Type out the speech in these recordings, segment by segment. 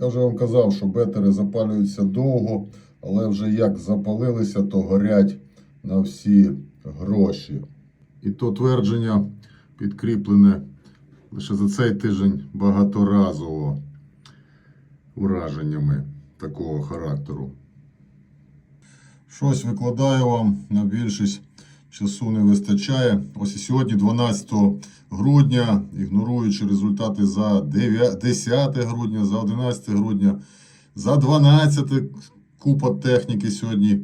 Я вже вам казав, що бетери запалюються довго, але вже як запалилися, то горять на всі гроші. І то твердження підкріплене лише за цей тиждень багаторазово ураженнями такого характеру. Щось викладаю вам на більшість часу не вистачає. Ось і сьогодні, 12 грудня, ігноруючи результати за 10 грудня, за 11 грудня, за 12 купа техніки сьогодні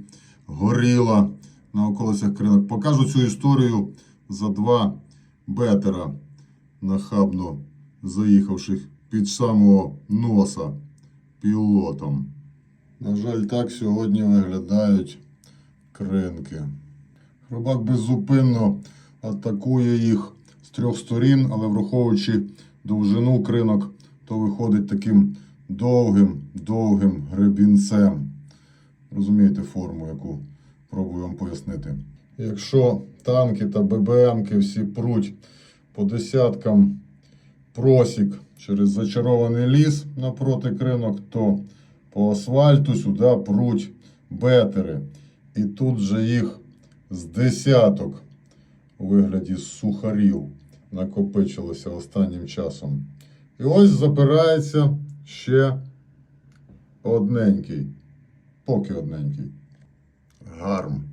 горіла на околицях кринок. Покажу цю історію за два бетера, нахабно заїхавших під самого носа пілотом. На жаль, так сьогодні виглядають кринки. Хробак беззупинно атакує їх з трьох сторін, але враховуючи довжину кринок, то виходить таким довгим, довгим гребінцем. Розумієте форму, яку пробую вам пояснити. Якщо танки та ББМки всі пруть по десяткам просік через зачарований ліс напроти кринок, то по асфальту сюди пруть бетери. І тут же їх з десяток у вигляді сухарів накопичилося останнім часом. І ось запирається ще одненький. Поки одненький. Гарм.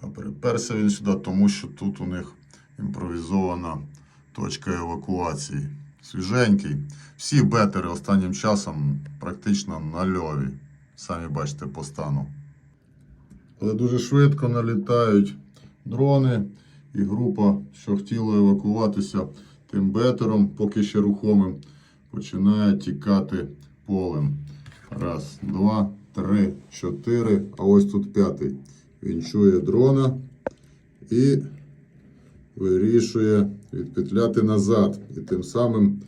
А приперся він сюди, тому що тут у них імпровізована точка евакуації. Свіженький. Всі бетери останнім часом практично нальові. Самі бачите по стану. Але дуже швидко налітають дрони, і група, що хотіла евакуватися тим бетером, поки ще рухомим, починає тікати полем. Раз, два, три, чотири. А ось тут п'ятий. Він чує дрона і вирішує відпетляти назад. І тим самим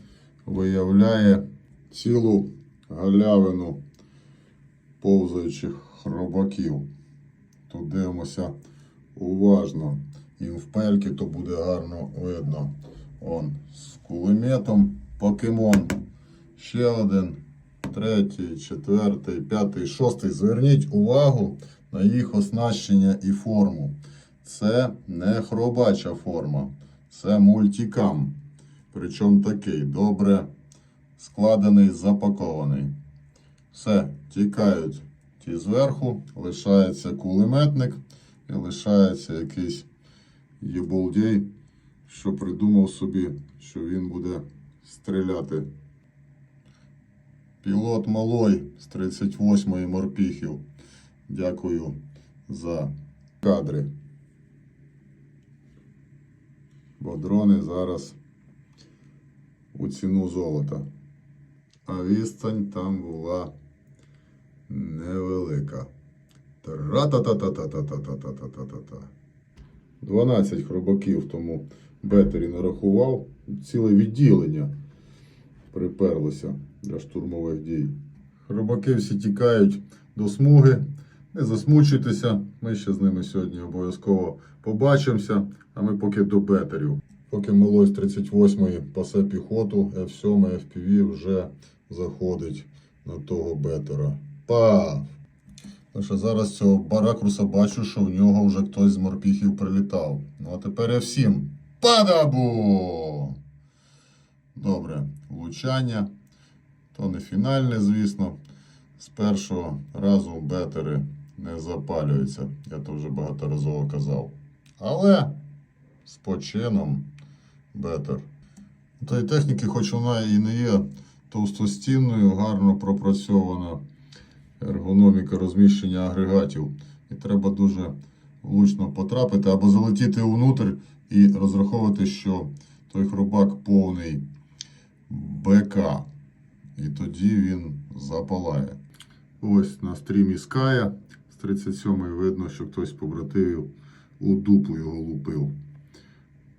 виявляє цілу галявину повзаючих хробаків. Тут дивимося уважно. Їм в пельки то буде гарно видно. Он з кулеметом покемон. Ще один, третій, четвертий, п'ятий, шостий. Зверніть увагу на їх оснащення і форму. Це не хробача форма, це мультикам. Причому такий добре складений, запакований. Все, тікають ті зверху, лишається кулеметник і лишається якийсь єболдєй, що придумав собі, що він буде стріляти. Пілот малой з 38-ї морпіхів. Дякую за кадри. Бо дрони зараз у ціну золота. А відстань там була невелика. Тра-та-та-та-та-та-та-та-та-та-та-та. 12 хробаків тому бетері нарахував. Ціле відділення приперлося для штурмових дій. Хробаки всі тікають до смуги. Не засмучуйтеся, ми ще з ними сьогодні обов'язково побачимося, а ми поки до бетерів. Поки малой з 38-ї пасе піхоту, F7 FPV вже заходить на того бетера. Па! Лише зараз з цього баракруса бачу, що в нього вже хтось з морпіхів прилітав. Ну а тепер F7. Падабу! Добре, влучання. То не фінальне, звісно. З першого разу бетери не запалюються. Я то вже багаторазово казав. Але з почином бетер. Тої техніки, хоч вона і не є товстостінною, гарно пропрацьована ергономіка розміщення агрегатів. І треба дуже влучно потрапити або залетіти внутрь і розраховувати, що той хробак повний БК. І тоді він запалає. Ось на стрімі Ская з 37-ї видно, що хтось з у дупу його лупив.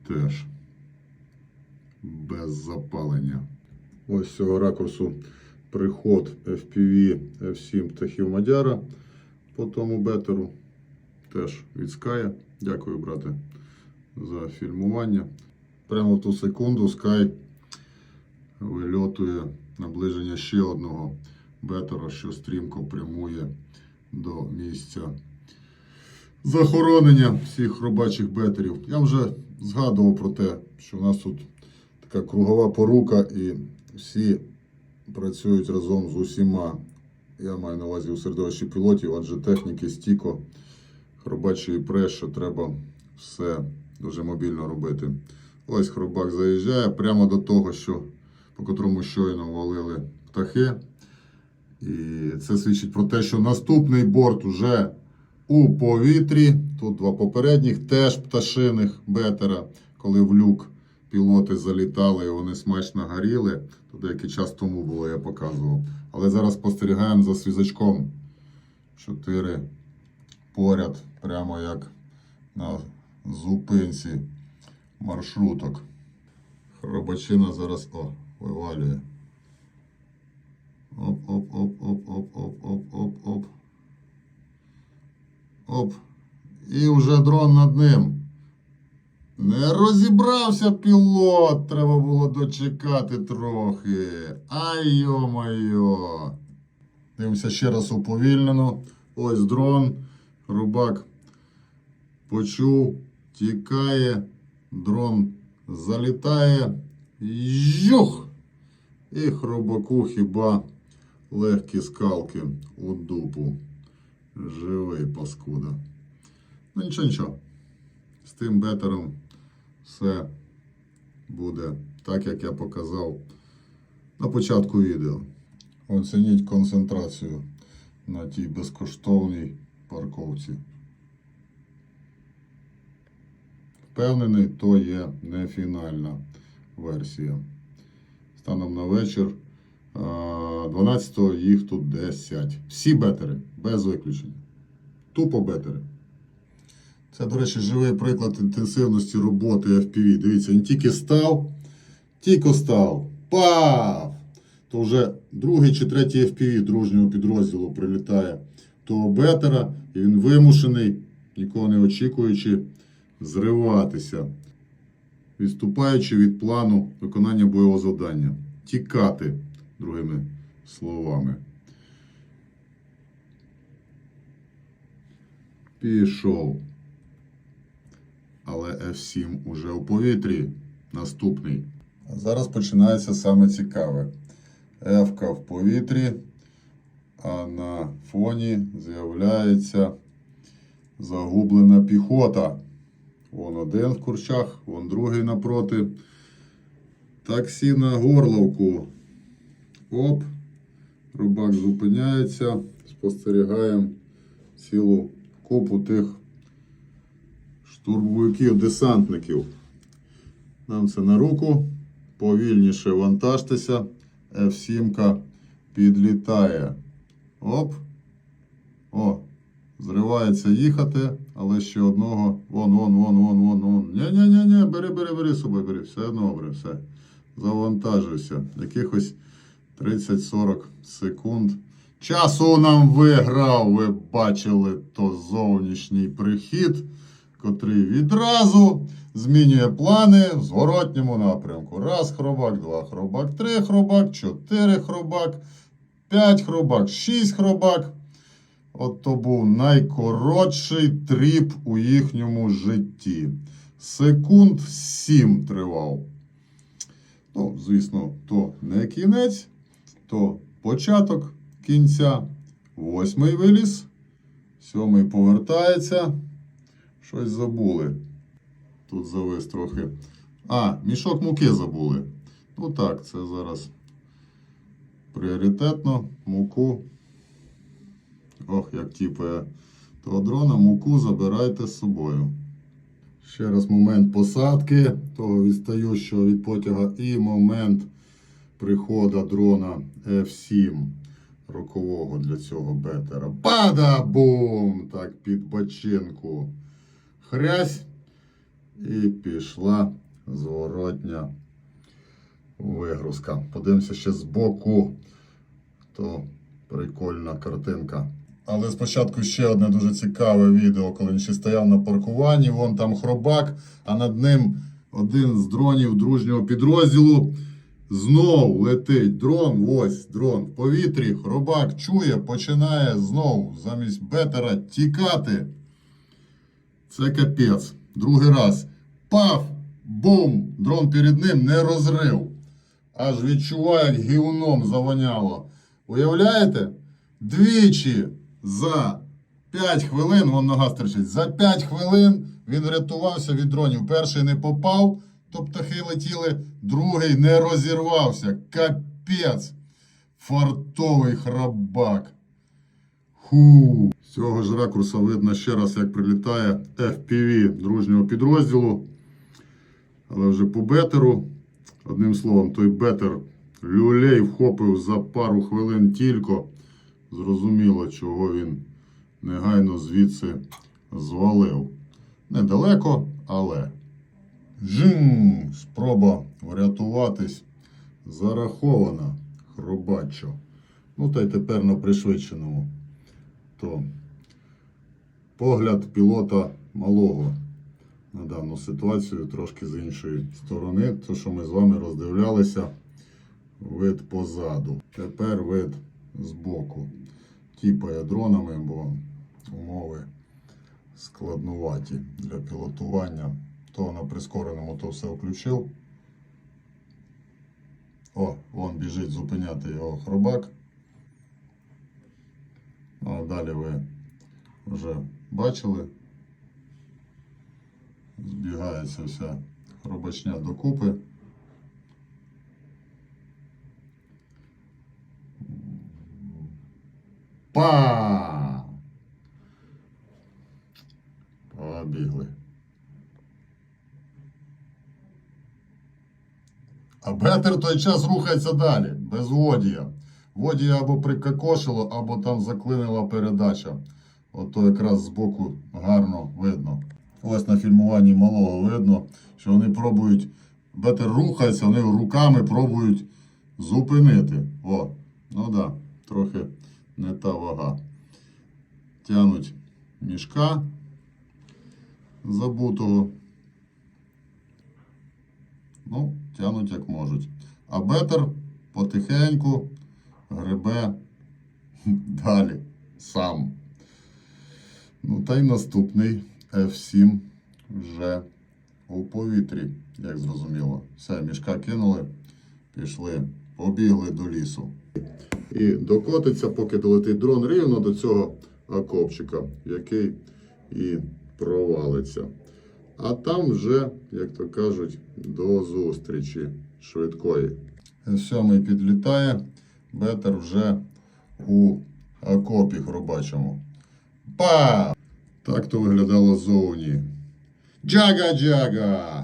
Теж без запалення. Ось з цього ракурсу приход FPV F7 птахів Мадяра по тому бетеру. Теж від Ская. Дякую, брате, за фільмування. Прямо в ту секунду Sky вильотує наближення ще одного бетера, що стрімко прямує до місця захоронення всіх робочих бетерів. Я вже згадував про те, що в нас тут така кругова порука і всі працюють разом з усіма. Я маю на увазі у середовищі пілотів, адже техніки стіко, хробачої прес, що треба все дуже мобільно робити. Ось хробак заїжджає прямо до того, що, по котрому щойно валили птахи. І це свідчить про те, що наступний борт вже у повітрі. Тут два попередніх, теж пташиних бетера, коли в люк пілоти залітали і вони смачно горіли. То деякий час тому було, я показував. Але зараз спостерігаємо за свізачком. Чотири поряд, прямо як на зупинці маршруток. Хробачина зараз о, вивалює. Оп-оп-оп-оп-оп-оп-оп-оп. Оп. І вже дрон над ним. Не розібрався пілот. Треба було дочекати трохи. Ай йо-моє. Дивимося ще раз уповільнено. Ось дрон. Рубак почув, тікає, дрон залітає. Юх! І хробаку хіба легкі скалки у дупу. Живий паскуда. Ну нічого, нічого. З тим бетером все буде так, як я показав на початку відео. Оцініть концентрацію на тій безкоштовній парковці. Впевнений, то є не фінальна версія. Станом на вечір. 12-го їх тут 10. Всі бетери, без виключення. Тупо бетери. Це, до речі, живий приклад інтенсивності роботи FPV. Дивіться, він тільки став, тільки став, пав! То вже другий чи третій FPV дружнього підрозділу прилітає того бетера, і він вимушений, нікого не очікуючи, зриватися, відступаючи від плану виконання бойового завдання. Тікати, другими словами. Пішов. Але F7 уже у повітрі. Наступний. Зараз починається саме цікаве. F в повітрі, а на фоні з'являється загублена піхота. Вон один в курчах, вон другий напроти. Таксі на горловку. Оп. Рубак зупиняється. Спостерігаємо цілу купу тих штурмовиків, десантників. Нам це на руку. Повільніше вантажтеся. F7 підлітає. Оп. О. Зривається їхати, але ще одного. Вон, вон, вон, вон, вон, вон. Ні-ні-ні, бери, бери, бери собою, бери. Все добре, все. Завантажився. Якихось 30-40 секунд. Часу нам виграв, ви бачили то зовнішній прихід, котрий відразу змінює плани в зворотньому напрямку. Раз хробак, два хробак, три хробак, чотири хробак, п'ять хробак, шість хробак. От то був найкоротший тріп у їхньому житті. Секунд сім тривав. Ну, звісно, то не кінець, то початок кінця. Восьмий виліз. Сьомий повертається. Щось забули. Тут завис трохи. А, мішок муки забули. Ну так, це зараз пріоритетно. Муку. Ох, як тіпає того дрона, муку забирайте з собою. Ще раз момент посадки того відстаючого від потяга і момент приходу дрона F7 рокового для цього бетера. Бада-бум! Так, під бочинку. Хрясь. І пішла зворотня вигрузка. Подивимося ще збоку. То прикольна картинка. Але спочатку ще одне дуже цікаве відео, коли він ще стояв на паркуванні, вон там хробак, а над ним один з дронів дружнього підрозділу Знов летить дрон, ось дрон в повітрі. Хробак чує, починає знов замість бетера тікати. Це капець. Другий раз. Паф! Бум! Дрон перед ним не розрив. Аж відчуває, як гівном завоняло. Уявляєте? Двічі за 5 хвилин, вон нога стерчить, за 5 хвилин він врятувався від дронів. Перший не попав, то птахи летіли, другий не розірвався. Капець! Фартовий храбак. Ху. З цього ж ракурса видно ще раз, як прилітає FPV дружнього підрозділу. Але вже по бетеру. Одним словом, той бетер люлей вхопив за пару хвилин тільки. Зрозуміло, чого він негайно звідси звалив. Недалеко, але. Жим! Спроба врятуватись зарахована хробачо. Ну та й тепер на пришвидшеному. То погляд пілота малого на дану ситуацію трошки з іншої сторони. То, що ми з вами роздивлялися, вид позаду. Тепер вид збоку. Тіпає дронами, бо умови складнуваті для пілотування. То на прискореному то все включив. О, вон біжить зупиняти його хробак. Далі ви вже бачили. Збігається вся хробачня докупи. Па! Побігли. А бетер той час рухається далі, без водія. Водія або прикокошило, або там заклинила передача. Ото якраз збоку гарно видно. Ось на фільмуванні малого видно, що вони пробують. Бетер рухається, вони руками пробують зупинити. О, ну да, трохи не та вага. Тянуть мішка забутого. Ну, тянуть як можуть. А бетер потихеньку гребе далі сам. Ну, та й наступний F7 вже у повітрі, як зрозуміло. Все, мішка кинули, пішли, побігли до лісу. І докотиться, поки долетить дрон рівно до цього окопчика, який і провалиться. А там вже, як то кажуть, до зустрічі швидкої. Сьомий підлітає, бетер вже у окопі хробачому. Па! Так то виглядало ззовні. Джага-джага!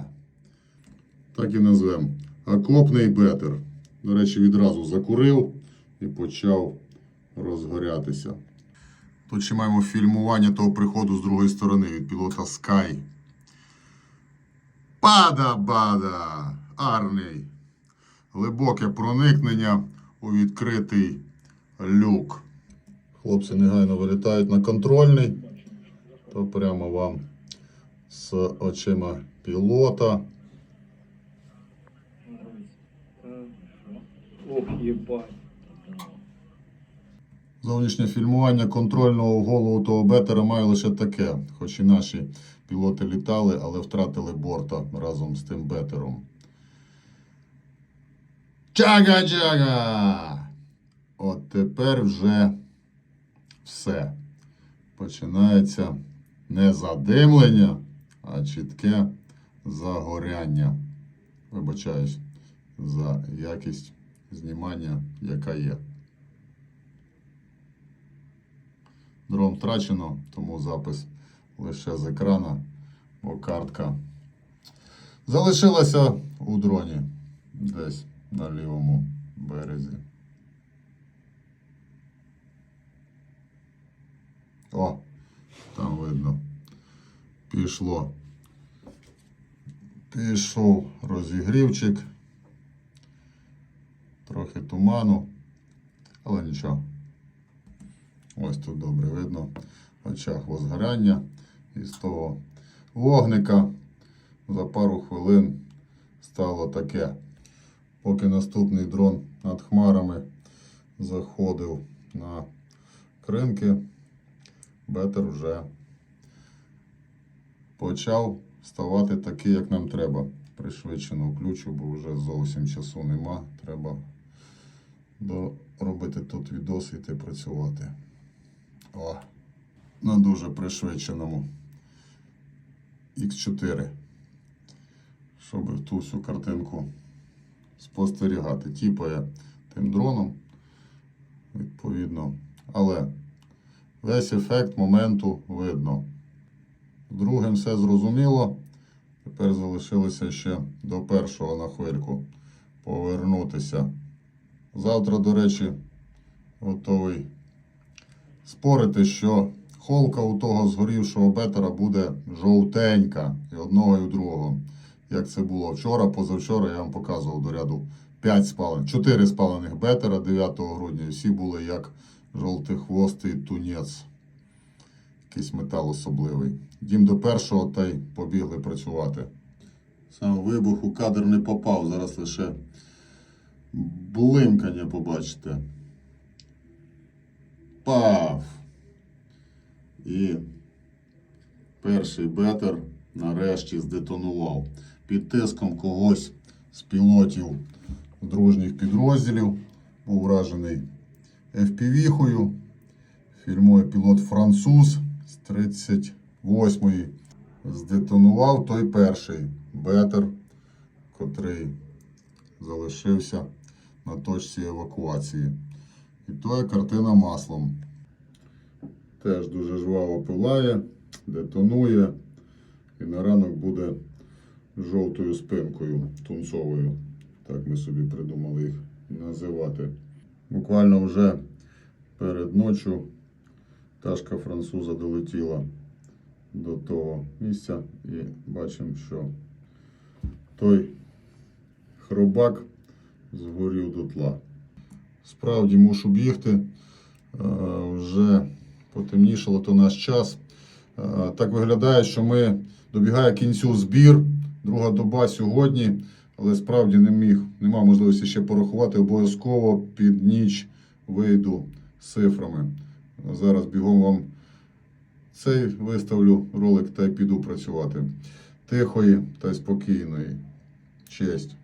Так і назвемо. Окопний бетер. До речі, відразу закурив і почав розгорятися. Тут ще маємо фільмування того приходу з другої сторони від пілота Sky. Пада-бада! Арний. Глибоке проникнення у відкритий люк. Хлопці негайно вилітають на контрольний. То прямо вам з очима пілота. Ох, ебать. Зовнішнє фільмування контрольного в голову того бетера має лише таке, хоч і наші пілоти літали, але втратили борта разом з тим бетером. Чага-чага! От тепер вже все. Починається не задимлення, а чітке загоряння. Вибачаюсь за якість знімання, яка є. Дрон втрачено, тому запис лише з екрана, бо картка залишилася у дроні десь на лівому березі. О, там видно. Пішло. Пішов розігрівчик. Трохи туману, але нічого. Ось тут добре видно в очах возгорання. І з того вогника за пару хвилин стало таке. Поки наступний дрон над хмарами заходив на кринки, бетер вже почав ставати такий, як нам треба. Пришвидшено включу, бо вже зовсім часу нема. Треба робити тут відос і працювати. О, на дуже пришвидшеному X4. Щоб ту всю картинку спостерігати. Тіпає тим дроном, відповідно. Але весь ефект моменту видно. Другим все зрозуміло. Тепер залишилося ще до першого на хвильку повернутися. Завтра, до речі, готовий спорити, що холка у того згорівшого бетера буде жовтенька і одного, і у другого. Як це було вчора, позавчора я вам показував до ряду 5 спалень, 4 спалених бетера 9 грудня. І всі були як жовтихвостий тунець. Якийсь метал особливий. Дім до першого та й побігли працювати. Сам вибух у кадр не попав, зараз лише блимкання побачите. Пав! І перший бетер нарешті здетонував. Під тиском когось з пілотів дружніх підрозділів був вражений FPV-хою. Фільмує пілот француз з 38-ї. Здетонував той перший бетер, котрий залишився на точці евакуації. І то є картина маслом. Теж дуже жваво пилає, детонує. І на ранок буде жовтою спинкою тунцовою. Так ми собі придумали їх називати. Буквально вже перед ночю пташка француза долетіла до того місця і бачимо, що той хробак згорів дотла. Справді мушу бігти. Е, Вже потемнішало, то наш час. Е, Так виглядає, що ми добігає кінцю збір. Друга доба сьогодні, але справді не міг, нема можливості ще порахувати. Обов'язково під ніч вийду з цифрами. Зараз бігом вам цей виставлю ролик та й піду працювати. Тихої та й спокійної. Честь.